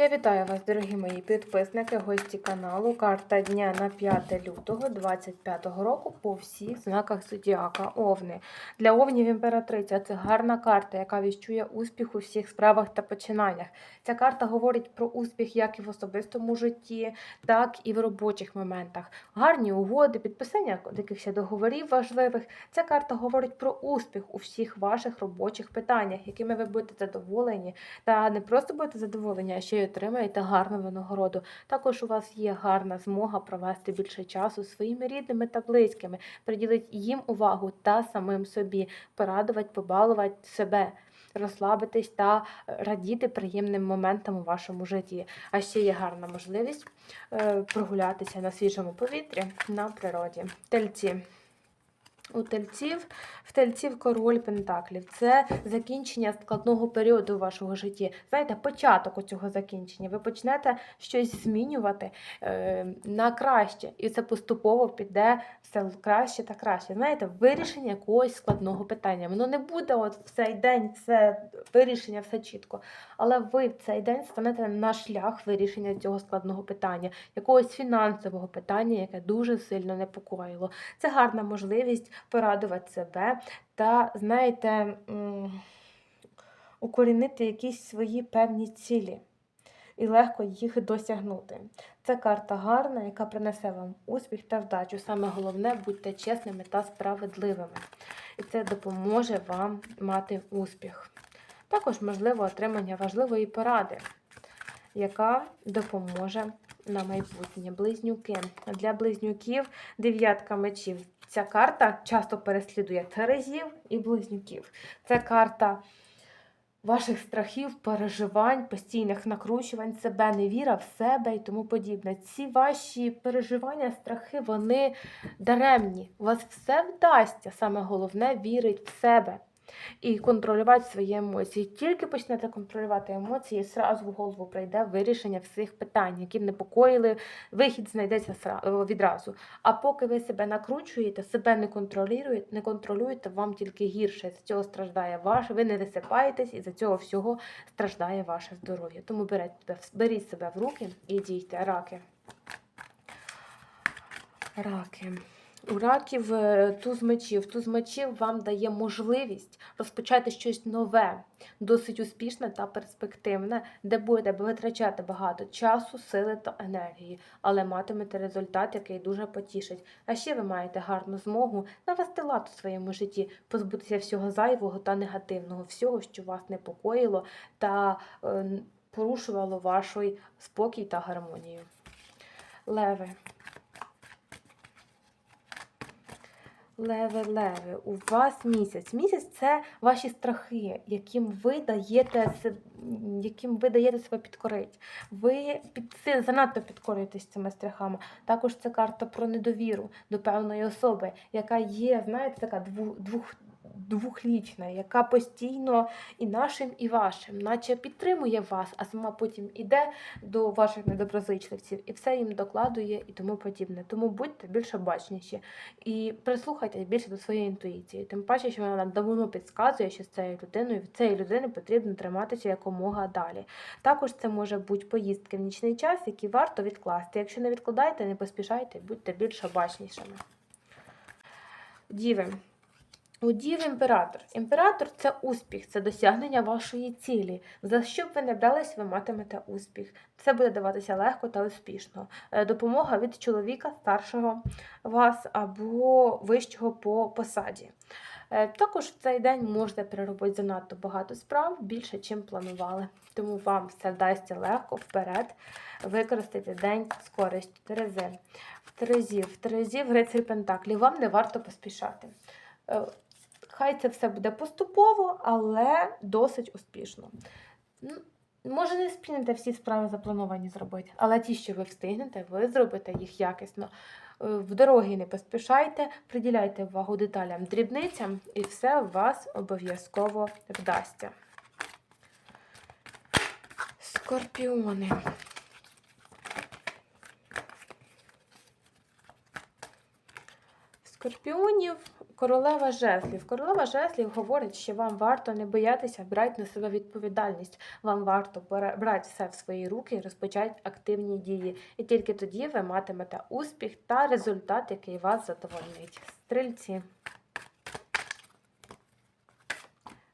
Я вітаю вас, дорогі мої підписники, гості каналу. Карта дня на 5 лютого 2025 року по всіх знаках зодіака Овни. Для Овнів імператриця це гарна карта, яка віщує успіх у всіх справах та починаннях. Ця карта говорить про успіх як і в особистому житті, так і в робочих моментах. Гарні угоди, підписання якихось договорів важливих. Ця карта говорить про успіх у всіх ваших робочих питаннях, якими ви будете задоволені, та не просто будете задоволені, а ще й отримаєте гарну винагороду. Також у вас є гарна змога провести більше часу своїми рідними та близькими, приділити їм увагу та самим собі, порадувати, побалувати себе. Розслабитись та е, радіти приємним моментам у вашому житті. А ще є гарна можливість е, прогулятися на свіжому повітрі на природі. Тельці. У тельців, в тельців король пентаклів. Це закінчення складного періоду у вашого житті. Знаєте, початок у цього закінчення. Ви почнете щось змінювати е, на краще, і це поступово піде все краще та краще. Знаєте, вирішення якогось складного питання. Воно не буде от в цей день все вирішення, все чітко. Але ви в цей день станете на шлях вирішення цього складного питання, якогось фінансового питання, яке дуже сильно непокоїло. Це гарна можливість порадувати себе та, знаєте, укорінити якісь свої певні цілі і легко їх досягнути. Це карта гарна, яка принесе вам успіх та вдачу. Саме головне, будьте чесними та справедливими. І це допоможе вам мати успіх. Також можливо отримання важливої поради, яка допоможе на майбутнє. Близнюки. Для близнюків дев'ятка мечів. Ця карта часто переслідує терезів і близнюків. Це карта ваших страхів, переживань, постійних накручувань себе, невіра в себе і тому подібне. Ці ваші переживання, страхи, вони даремні. У вас все вдасться. Саме головне вірить в себе і контролювати свої емоції. Тільки почнете контролювати емоції, зразу в голову прийде вирішення всіх питань, які непокоїли, вихід знайдеться відразу. А поки ви себе накручуєте, себе не контролюєте, не контролюєте, вам тільки гірше. З цього страждає ваше, ви не висипаєтесь, і за цього всього страждає ваше здоров'я. Тому беріть, беріть себе в руки і дійте, раки. Раки. У раків е, туз мечів. Туз мечів вам дає можливість розпочати щось нове, досить успішне та перспективне, де будете витрачати багато часу, сили та енергії, але матимете результат, який дуже потішить. А ще ви маєте гарну змогу навести лад у своєму житті, позбутися всього зайвого та негативного, всього, що вас непокоїло та е, порушувало ваш спокій та гармонію. Леви. Леви, леви, у вас місяць. Місяць це ваші страхи, яким ви даєте яким ви даєте себе підкорити. Ви під, занадто підкорюєтесь цими страхами. Також це карта про недовіру до певної особи, яка є, знаєте, така двох, двух, двохлічна, яка постійно і нашим, і вашим, наче підтримує вас, а сама потім іде до ваших недоброзичливців і все їм докладує і тому подібне. Тому будьте більше бачніші і прислухайтесь більше до своєї інтуїції. Тим паче, що вона нам давно підказує, що з цією людиною від цієї людини потрібно триматися якомога далі. Також це може бути поїздки в нічний час, які варто відкласти. Якщо не відкладайте, не поспішайте, будьте більш обачнішими. Діви. У Дів імператор. Імператор це успіх, це досягнення вашої цілі. За що б ви не брались, ви матимете успіх. Це буде даватися легко та успішно. Е, Допомога від чоловіка старшого вас або вищого по посаді. Е, Також в цей день можете переробити занадто багато справ, більше, чим планували. Тому вам все вдасться легко вперед використати день з користю. Терези. В Терезі, в Терезі, в рицарі Пентаклі. Вам не варто поспішати. Хай це все буде поступово, але досить успішно. Може, не встигнете всі справи заплановані зробити, але ті, що ви встигнете, ви зробите їх якісно. Е, В дороги не поспішайте, приділяйте увагу деталям, дрібницям, і все у вас обов'язково вдасться. Скорпіони. Скорпіонів Королева жезлів. Королева жезлів говорить, що вам варто не боятися брати на себе відповідальність. Вам варто брати все в свої руки і розпочати активні дії. І тільки тоді ви матимете успіх та результат, який вас задовольнить. Стрільці.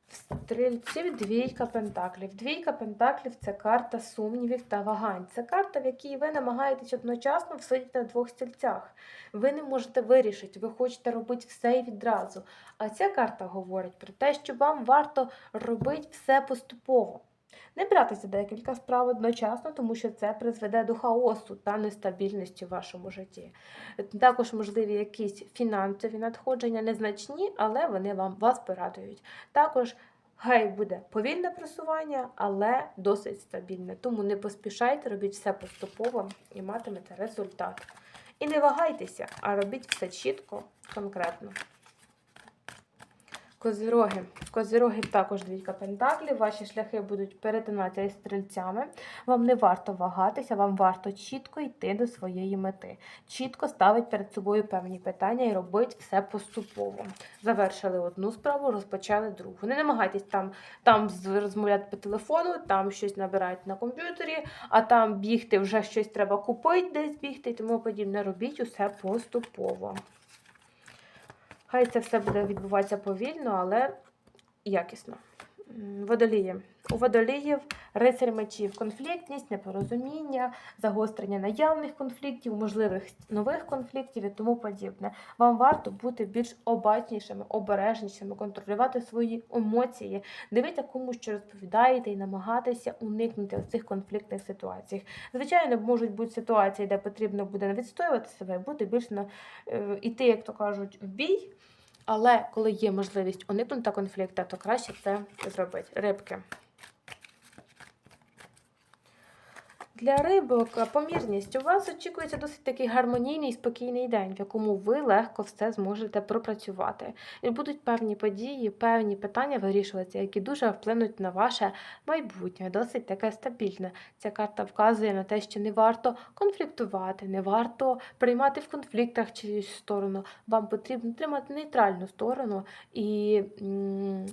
В Стрільців двійка пентаклів. Двійка пентаклів це карта сумнівів та вагань. Це карта, в якій ви намагаєтесь одночасно всидіти на двох стільцях. Ви не можете вирішити, ви хочете робити все і відразу. А ця карта говорить про те, що вам варто робити все поступово. Не братися декілька справ одночасно, тому що це призведе до хаосу та нестабільності в вашому житті. Також можливі якісь фінансові надходження, незначні, але вони вам вас порадують. Також хай буде повільне просування, але досить стабільне. Тому не поспішайте, робіть все поступово і матимете результат. І не вагайтеся, а робіть все чітко, конкретно. Козироги. В Козирогів також двійка пентаклів. Ваші шляхи будуть перетинатися із стрільцями. Вам не варто вагатися, вам варто чітко йти до своєї мети. Чітко ставити перед собою певні питання і робити все поступово. Завершили одну справу, розпочали другу. Не намагайтесь там, там розмовляти по телефону, там щось набирати на комп'ютері, а там бігти вже щось треба купити, десь бігти і тому подібне. Робіть усе поступово. Хай це все буде відбуватися повільно, але якісно. Водолії. У водоліїв рицарь мечів, конфліктність, непорозуміння, загострення наявних конфліктів, можливих нових конфліктів і тому подібне. Вам варто бути більш обачнішими, обережнішими, контролювати свої емоції, дивитися кому що розповідаєте і намагатися уникнути цих конфліктних ситуацій. Звичайно, можуть бути ситуації, де потрібно буде відстоювати себе, бути більш на е, іти, як то кажуть, в бій. Але коли є можливість уникнути конфлікту, то краще це зробити. Рибки. Для рибок помірність. У вас очікується досить такий гармонійний і спокійний день, в якому ви легко все зможете пропрацювати. І будуть певні події, певні питання вирішуватися, які дуже вплинуть на ваше майбутнє, досить таке стабільне. Ця карта вказує на те, що не варто конфліктувати, не варто приймати в конфліктах чиюсь сторону. Вам потрібно тримати нейтральну сторону і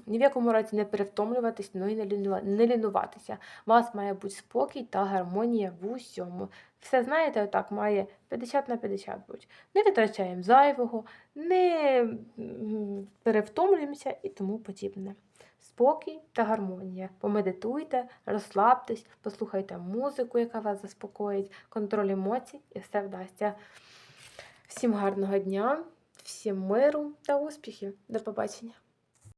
ні в якому разі не перевтомлюватись, ну і не лінуватися. У вас має бути спокій та гармонія в усьому. Все знаєте, отак має 50 на 50 бути. Не витрачаємо зайвого, не перевтомлюємося і тому подібне. Спокій та гармонія. Помедитуйте, розслабтесь, послухайте музику, яка вас заспокоїть, контроль емоцій, і все вдасться. Всім гарного дня, всім миру та успіхів. До побачення!